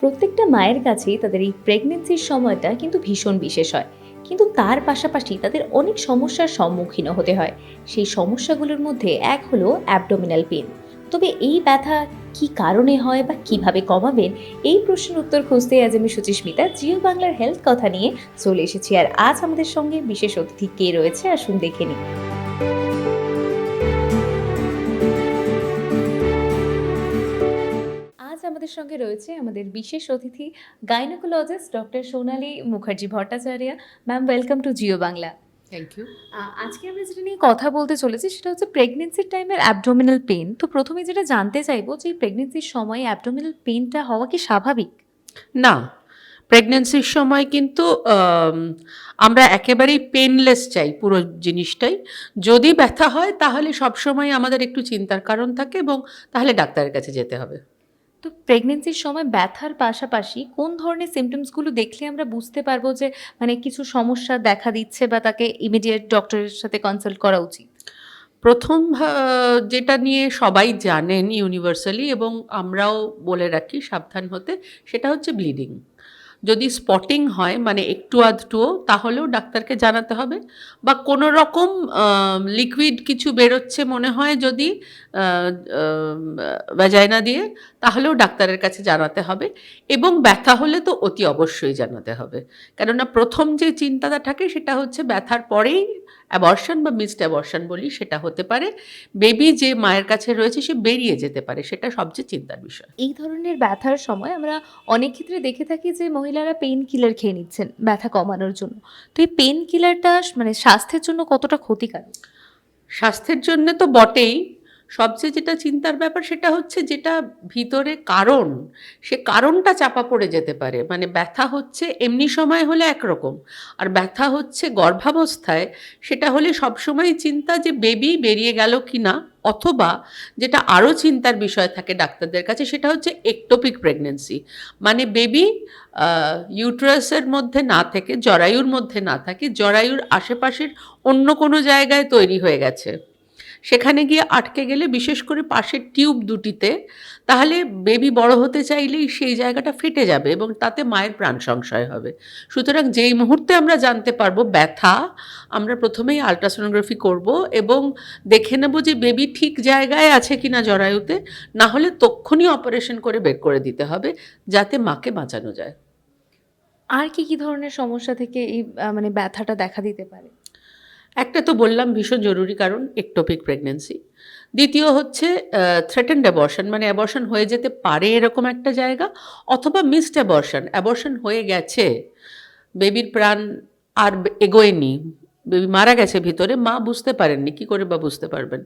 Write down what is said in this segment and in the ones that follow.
প্রত্যেকটা মায়ের কাছেই তাদের এই প্রেগনেন্সির সময়টা কিন্তু ভীষণ বিশেষ হয়। কিন্তু তার পাশাপাশি তাদের অনেক সমস্যার সম্মুখীন হতে হয়। সেই সমস্যাগুলোর মধ্যে এক হলো অ্যাবডোমিনাল পেন তবে এই ব্যথা কি কারণে হয় বা কীভাবে কমাবেন? এই প্রশ্নের উত্তর খুঁজতে আজ আমি সুচিস্মিতা, জিও বাংলার হেলথ কথা নিয়ে চলে এসেছি। আর আজ আমাদের সঙ্গে বিশেষ অতিথি কে রয়েছে? আসুন দেখে নিই। আমাদের সঙ্গে রয়েছে আমাদের বিশেষ অতিথি gynaecologist doctor Sonali Mukherjee Bhattacharya. Ma'am welcome to Jio Bangla thank you আজকে আমরা যেটা নিয়ে কথা বলতে চলেছি সেটা হচ্ছে প্রেগনেন্সির টাইমের অ্যাবডোমিনাল পেন তো প্রথমে যেটা জানতে চাইব যে প্রেগনেন্সির সময় অ্যাবডোমিনাল পেনটা হওয়া কি স্বাভাবিক? না প্রেগনেন্সির সময় কিন্তু আমরা একেবারেই পেনলেস চাই পুরো জিনিসটাই। যদি ব্যথা হয় তাহলে সবসময় আমাদের একটু চিন্তার কারণ থাকে এবং তাহলে ডাক্তারের কাছে যেতে হবে। তো প্রেগনেন্সির সময় ব্যথার পাশাপাশি কোন ধরনের সিমটমসগুলো দেখলে আমরা বুঝতে পারব যে মানে কিছু সমস্যা দেখা দিচ্ছে বা তাকে ইমিডিয়েট ডক্টরের সাথে কনসাল্ট করা উচিত? প্রথম যেটা নিয়ে সবাই জানেন ইউনিভার্সালি এবং আমরাও বলে রাখি সাবধান হতে, সেটা হচ্ছে ব্লিডিং যদি স্পটিং হয় মানে একটু আধটুও, তাহলেও ডাক্তারকে জানাতে হবে। বা কোনো রকম লিকুইড কিছু বেরোচ্ছে মনে হয় যদি ভ্যাজাইনা দিয়ে তাহলেও ডাক্তারের কাছে জানাতে হবে এবং ব্যথা হলে তো অতি অবশ্যই জানাতে হবে। কেননা প্রথম যে চিন্তাটা থাকে সেটা হচ্ছে ব্যথার পরেই অ্যাবর্শন বা মিসড অ্যাবর্শন বলি সেটা হতে পারে। বেবি যে মায়ের কাছে রয়েছে সে বেরিয়ে যেতে পারে সেটা সবচেয়ে চিন্তার বিষয়। এই ধরনের ব্যথার সময় আমরা অনেক ক্ষেত্রে দেখে থাকি যে মহিলারা পেন কিলার খেয়ে নিচ্ছেন ব্যথা কমানোর জন্য। তো এই পেন কিলারটা মানে স্বাস্থ্যের জন্য কতটা ক্ষতিকারক? স্বাস্থ্যের জন্য তো বটেই সবচেয়ে যেটা চিন্তার ব্যাপার সেটা হচ্ছে যেটা ভিতরে কারণ, সে কারণটা চাপা পড়ে যেতে পারে। মানে ব্যথা হচ্ছে এমনি সময় হলে একরকম, আর ব্যথা হচ্ছে গর্ভাবস্থায় সেটা হলে সবসময় চিন্তা যে বেবি বেরিয়ে গেল কি না অথবা যেটা আরও চিন্তার বিষয় থাকে ডাক্তারদের কাছে সেটা হচ্ছে একটোপিক প্রেগনেন্সি মানে বেবি ইউট্রাসের মধ্যে না থেকে, জরায়ুর মধ্যে না থাকে, জরায়ুর আশেপাশের অন্য কোনো জায়গায় তৈরি হয়ে গেছে। সেখানে গিয়ে আটকে গেলে, বিশেষ করে পাশের টিউব দুটিতে, তাহলে বেবি বড় হতে চাইলেই সেই জায়গাটা ফেটে যাবে এবং তাতে মায়ের প্রাণ সংশয় হবে। সুতরাং যেই মুহূর্তে আমরা জানতে পারব ব্যথা, আমরা প্রথমেই আলট্রাসোনোগ্রাফি করব এবং দেখে নেব যে বেবি ঠিক জায়গায় আছে কিনা জরায়ুতে, না হলে তক্ষুনি অপারেশন করে বের করে দিতে হবে, যাতে মাকে বাঁচানো যায়। আর কি কি ধরনের সমস্যা থেকে এই মানে ব্যথাটা দেখা দিতে পারে? একটা তো বললাম ভীষণ জরুরি, কারণ একটোপিক প্রেগনেন্সি দ্বিতীয় হচ্ছে থ্রেটেন্ড অ্যাবর্শন মানে অ্যাবর্শন হয়ে যেতে পারে এরকম একটা জায়গা, অথবা মিসড অ্যাবর্শন অ্যাবর্শন হয়ে গেছে বেবির প্রাণ আর এগোয়নি বেবি মারা গেছে ভিতরে, মা বুঝতে পারেননি, কি করে বা বুঝতে পারবেন?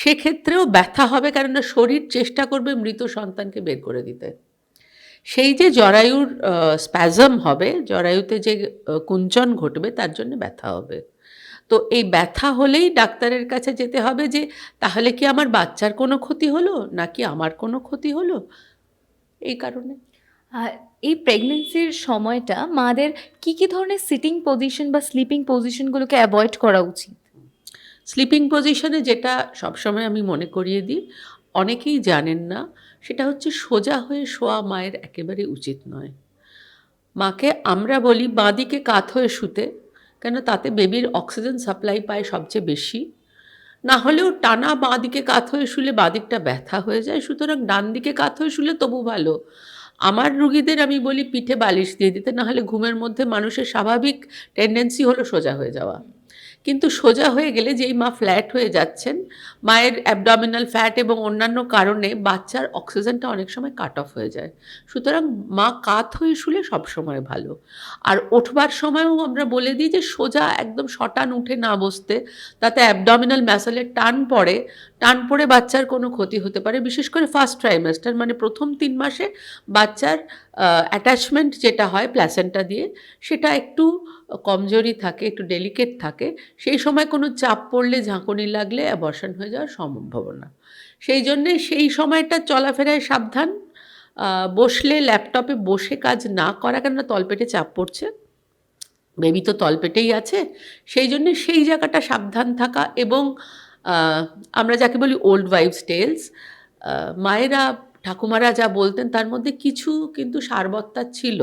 সেক্ষেত্রেও ব্যথা হবে, কেননা শরীর চেষ্টা করবে মৃত সন্তানকে বের করে দিতে। সেই যে জরায়ুর স্প্যাজম হবে, জরায়ুতে যে কুঞ্চন ঘটবে, তার জন্য ব্যথা হবে। তো এই ব্যথা হলেই ডাক্তারের কাছে যেতে হবে যে তাহলে কি আমার বাচ্চার কোনো ক্ষতি হলো? নাকি আমার কোনো ক্ষতি হলো? এই কারণে। আর এই প্রেগনেন্সির সময়টা মাদের কি কি ধরনের সিটিং পজিশন বা স্লিপিং পজিশনগুলোকে অ্যাভয়েড করা উচিত? স্লিপিং পজিশনে যেটা সবসময় আমি মনে করিয়ে দিই অনেকেই জানেন না সেটা হচ্ছে সোজা হয়ে শোয়া মায়ের একেবারে উচিত নয়। মাকে আমরা বলি বাঁদিকে কাত হয়ে শুতে কেন তাতে বেবির অক্সিজেন সাপ্লাই পায় সবচেয়ে বেশি। না হলেও টানা বাঁ দিকে কাত হয়ে শুলে বাঁ দিকটা ব্যথা হয়ে যায়, সুতরাং ডান দিকে কাত হয়ে শুলে তবু ভালো। আমার রুগীদের আমি বলি, পিঠে বালিশ দিয়ে দিতে, না হলে ঘুমের মধ্যে মানুষের স্বাভাবিক টেন্ডেন্সি হলো সোজা হয়ে যাওয়া। কিন্তু সোজা হয়ে গেলে যেই মা ফ্ল্যাট হয়ে যাচ্ছেন, মায়ের অ্যাবডমিনাল ফ্যাট এবং অন্যান্য কারণে বাচ্চার অক্সিজেনটা অনেক সময় কাট অফ হয়ে যায়। সুতরাং মা কাত হয়ে শুলে সবসময় ভালো। আর ওঠবার সময়ও আমরা বলে দিই যে সোজা একদম শটান উঠে না বসতে, তাতে অ্যাবডমিনাল ম্যাসেলের টান পড়ে টান পড়ে বাচ্চার কোনো ক্ষতি হতে পারে, বিশেষ করে ফার্স্ট ট্রাইমেস্টার মানে প্রথম তিন মাসে বাচ্চার অ্যাটাচমেন্ট যেটা হয় প্ল্যাসেন্টা দিয়ে, সেটা একটু কমজোরি থাকে, একটু ডেলিকেট থাকে। সেই সময় কোনো চাপ পড়লে ঝাঁকুনি লাগলে অ্যাবর্শন হয়ে যাওয়ার সম্ভাবনা। সেই জন্যে সেই সময়টা চলাফেরায় সাবধান বসলে ল্যাপটপে বসে কাজ না করা কেননা তলপেটে চাপ পড়ছে। বেবি তো তলপেটেই আছে। সেই জন্যে সেই জায়গাটা সাবধান থাকা এবং আমরা যাকে বলি ওল্ড ওয়াইফস টেলস মায়েরা, ঠাকুমারা যা বলতেন তার মধ্যে কিছু কিন্তু সারবত্তা ছিল,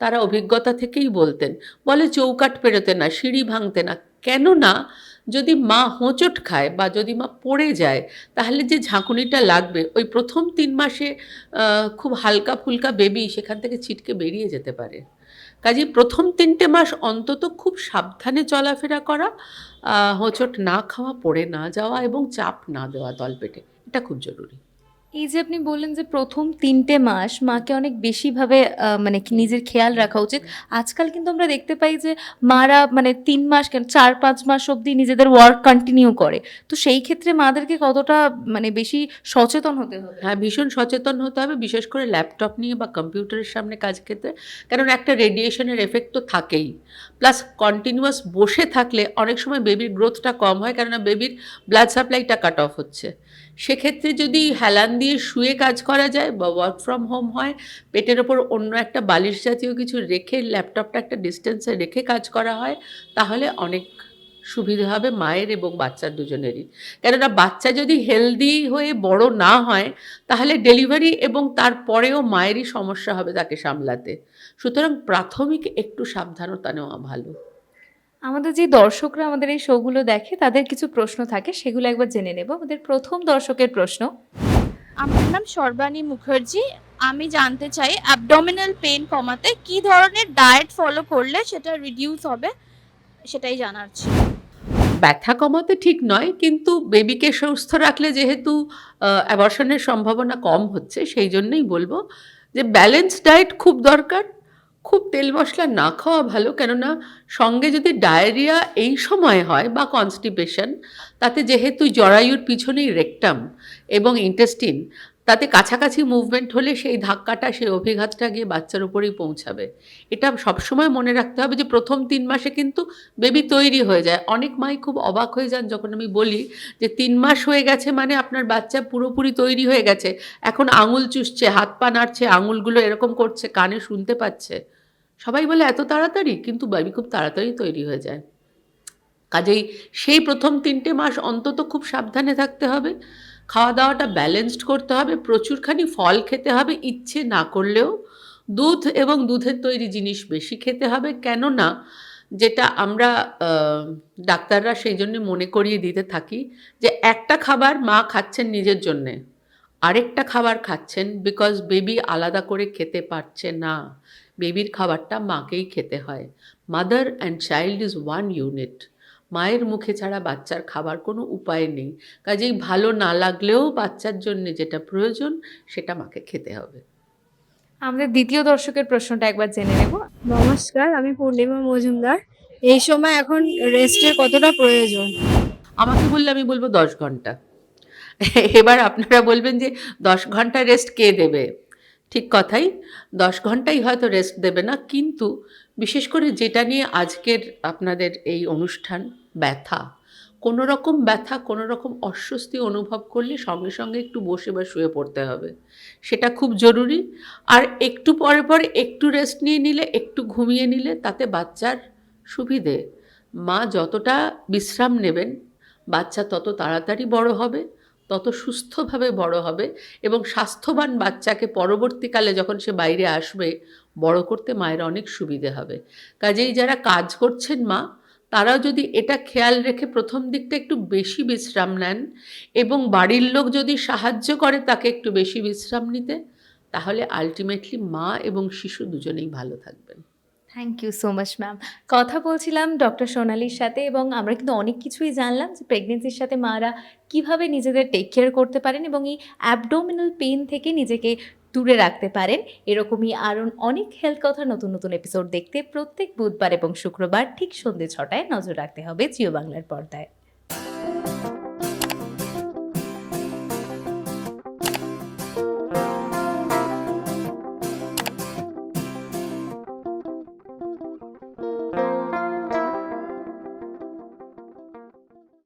তারা অভিজ্ঞতা থেকেই বলতেন। বলে চৌকাট পেরোতে না, সিঁড়ি ভাঙতে না। কেননা যদি মা হোঁচট খায় বা যদি মা পড়ে যায়, তাহলে যে ঝাঁকুনিটা লাগবে, ওই প্রথম তিন মাসে খুব হালকা ফুলকা বেবি সেখান থেকে ছিটকে বেরিয়ে যেতে পারে। কাজে প্রথম তিনটে মাস অন্তত খুব সাবধানে চলাফেরা করা হোঁচট না খাওয়া, পড়ে না যাওয়া এবং চাপ না দেওয়া দল পেটে এটা খুব জরুরি। এই যে আপনি বললেন যে প্রথম তিনটে মাস মাকে অনেক বেশিভাবে মানে নিজের খেয়াল রাখা উচিত। আজকাল কিন্তু আমরা দেখতে পাই যে মারা মানে তিন মাস কেন চার, পাঁচ মাস অবধি নিজেদের ওয়ার্ক কন্টিনিউ করে। তো সেই ক্ষেত্রে মাদেরকে কতটা মানে বেশি সচেতন হতে হবে? হ্যাঁ ভীষণ সচেতন হতে হবে, বিশেষ করে ল্যাপটপ নিয়ে বা কম্পিউটারের সামনে কাজ ক্ষেত্রে। কারণ একটা রেডিয়েশনের এফেক্ট তো থাকেই। প্লাস কন্টিনিউয়াস বসে থাকলে অনেক সময় বেবির গ্রোথটা কম হয়, কেননা বেবির ব্লাড সাপ্লাইটা কাট অফ হচ্ছে। সেক্ষেত্রে যদি হেলান দিয়ে শুয়ে কাজ করা যায় বা ওয়ার্ক ফ্রম হোম হয়, পেটের ওপর অন্য একটা বালিশ জাতীয় কিছু রেখে ল্যাপটপটা একটা ডিস্টেন্সে রেখে কাজ করা হয়, তাহলে অনেক সুবিধা হবে মায়ের এবং বাচ্চার দুজনেরই। কেননা বাচ্চা যদি হেলদি হয়ে বড় না হয়, তাহলে ডেলিভারি এবং তারপরেও মায়েরই সমস্যা হবে তাকে সামলাতে। সুতরাং প্রাথমিক একটু সাবধানতা নেওয়া ভালো। আমাদের যে দর্শকরা আমাদের এই শোগুলো দেখে তাদের কিছু প্রশ্ন থাকে সেগুলো একবার জেনে নেব। আমাদের প্রথম দর্শকের প্রশ্ন। আমার নাম সর্বাণী মুখার্জি। আমি জানতে চাই অ্যাবডোমিনাল পেন কমাতে কি ধরনের ডায়েট ফলো করলে সেটা রিডিউস হবে সেটাই জানার ছিল। ব্যথা কমাতে ঠিক নয় কিন্তু বেবিকে সুস্থ রাখলে যেহেতু অ্যাবর্শনের সম্ভাবনা কম হচ্ছে সেই জন্যই বলব যে ব্যালেন্স ডায়েট খুব দরকার। খুব তেল মশলা না খাওয়া ভালো, কেননা সঙ্গে যদি ডায়রিয়া এই সময় হয় বা কনস্টিপেশন তাতে যেহেতু জরায়ুর পিছনেই রেকটাম এবং ইন্টেস্টিন তাতে কাছাকাছি মুভমেন্ট হলে সেই ধাক্কাটা, সেই অভিঘাতটা গিয়ে বাচ্চার উপরেই পৌঁছাবে। এটা সবসময় মনে রাখতে হবে যে প্রথম তিন মাসে কিন্তু বেবি তৈরি হয়ে যায়। অনেক মাই খুব অবাক হয়ে যান যখন আমি বলি যে তিন মাস হয়ে গেছে মানে আপনার বাচ্চা পুরোপুরি তৈরি হয়ে গেছে। এখন আঙুল চুষছে, হাত পা নাড়ছে, আঙুলগুলো এরকম করছে, কানে শুনতে পাচ্ছে। সবাই বলে, এত তাড়াতাড়ি? কিন্তু বেবি খুব তাড়াতাড়ি তৈরি হয়ে যায়। কাজেই সেই প্রথম তিনটে মাস অন্তত খুব সাবধানে থাকতে হবে। খাওয়া দাওয়াটা ব্যালেন্সড করতে হবে, প্রচুরখানি ফল খেতে হবে, ইচ্ছে না করলেও। দুধ এবং দুধের তৈরি জিনিস বেশি খেতে হবে, কেননা যেটা আমরা ডাক্তাররা সেই জন্য মনে করিয়ে দিতে থাকি যে, একটা খাবার মা খাচ্ছেন নিজের জন্যে, আরেকটা খাবার খাচ্ছেন বিকজ বেবি আলাদা করে খেতে পারছে না। বেবির খাবারটা মাকেই খেতে হয়। Mother and child is one unit মায়ের মুখে ছাড়া বাচ্চার খাবার কোনো উপায় নেই। কাজেই ভালো না লাগলেও বাচ্চার জন্য যেটা প্রয়োজন সেটা মাকে খেতে হবে। আমাদের দ্বিতীয় দর্শকের প্রশ্নটা একবার জেনে নেব। নমস্কার আমি পূর্ণিমা মজুমদার। এই সময় এখন রেস্টের কতটা প্রয়োজন? আমাকে বললে আমি বলব দশ ঘণ্টা। এবার আপনারা বলবেন যে দশ ঘণ্টা রেস্ট কে দেবে? ঠিক কথাই। দশ ঘন্টাই হয়তো রেস্ট দেবে না, কিন্তু বিশেষ করে যেটা নিয়ে আজকের আপনাদের এই অনুষ্ঠান, ব্যথা। কোনো রকম ব্যথা, কোনো রকম অস্বস্তি অনুভব করলে সঙ্গে সঙ্গে একটু বসে বা শুয়ে পড়তে হবে। সেটা খুব জরুরি। আর একটু পরে পরে একটু রেস্ট নিয়ে নিলে, একটু ঘুমিয়ে নিলে তাতে বাচ্চার সুবিধে। মা যতটা বিশ্রাম নেবেন, বাচ্চা তত তাড়াতাড়ি বড় হবে। তত সুস্থভাবে বড় হবে এবং স্বাস্থ্যবান বাচ্চাকে পরবর্তীকালে যখন সে বাইরে আসবে, বড় করতে মায়ের অনেক সুবিধে হবে। কাজেই যারা কাজ করছেন মা, তারাও যদি এটা খেয়াল রেখে প্রথম দিকটা একটু বেশি বিশ্রাম নেন এবং বাড়ির লোক যদি সাহায্য করে তাকে একটু বেশি বিশ্রাম নিতে, তাহলে আলটিমেটলি মা এবং শিশু দুজনেই ভালো থাকবেন। Thank you so much ma'am কথা বলছিলাম ডক্টর সোনালির সাথে এবং আমরা কিন্তু অনেক কিছুই জানলাম যে প্রেগনেন্সির সাথে মারা কীভাবে নিজেদের টেক কেয়ার করতে পারেন এবং এই অ্যাবডোমিনাল পেন থেকে নিজেকে দূরে রাখতে পারেন। এরকমই আরও অনেক হেলথ কথা নতুন নতুন এপিসোড দেখতে প্রত্যেক বুধবার এবং শুক্রবার ঠিক সন্ধ্যে ছটায় নজর রাখতে হবে জিও বাংলার পর্দায়।